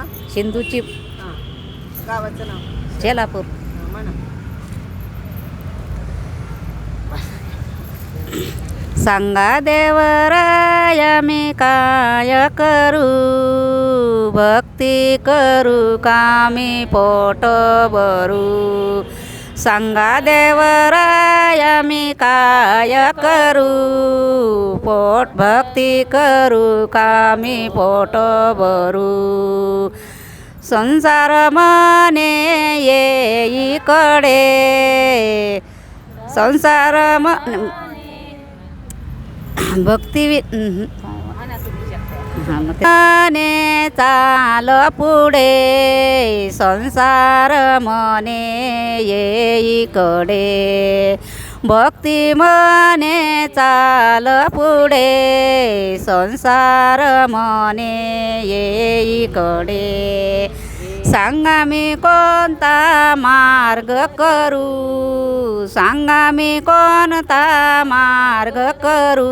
हा सिंधूची हा. गावाचं नाव? शेलापूर. सांगा देवराय मी काय करू? भक्ती करू का मी पोट भरू सांगा देवराय मी काय करू पोट भक्ती करू का मी पोट भरू संसार मने ये इकडे संसार म भक्ती वि- हम्म. हा, मग ते- मने चाल पुढे संसार मने येईकडे भक्ती मने चाल पुढे संसार मने येईकडे सांगा मी कोणता मार्ग करू? सांगा मी कोणता मार्ग करू?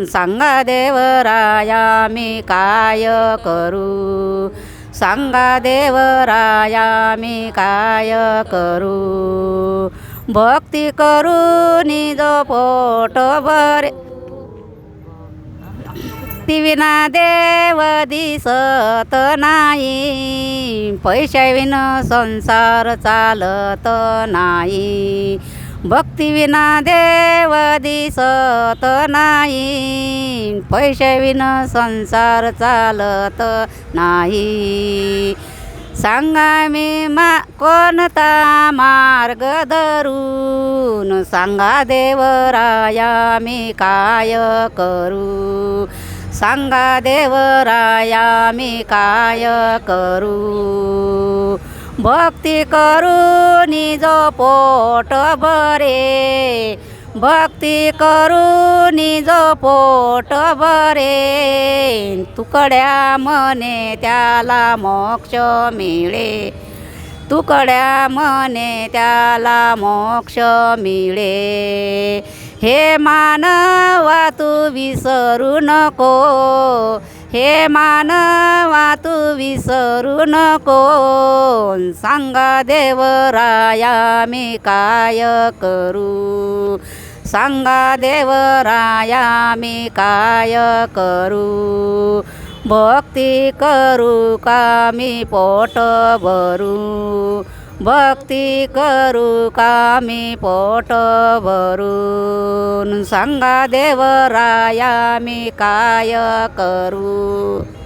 सांगा देवराया मी काय करू? सांगा देवराया मी काय करू? भक्ती करू निज पोट बरे विना देव दिसत नाही. पैशाविन संसार चालत नाही. भक्तीविना देव दिसत नाही. पैशाविन संसार चालत नाही. सांगा मी मा कोणता मार्ग धरून? सांगा देवराया मी काय करू? सांगा देवराया मी काय करू? भक्ती करू निज पोट बरे भक्ती करू निज पोट बरे तुकड्या मने त्याला मोक्ष मिळे. तुकड्या मने त्याला मोक्ष मिळे. हे मानवा तू विसरू नको. हे मानवा तू विसरू नको. सांगा देवराया मी काय करू? सांगा देवराया मी काय करू? भक्ती करू का मी पोट भरू? भक्ती करू कामी पोट भरून? सांगा देवराया मी काय करू?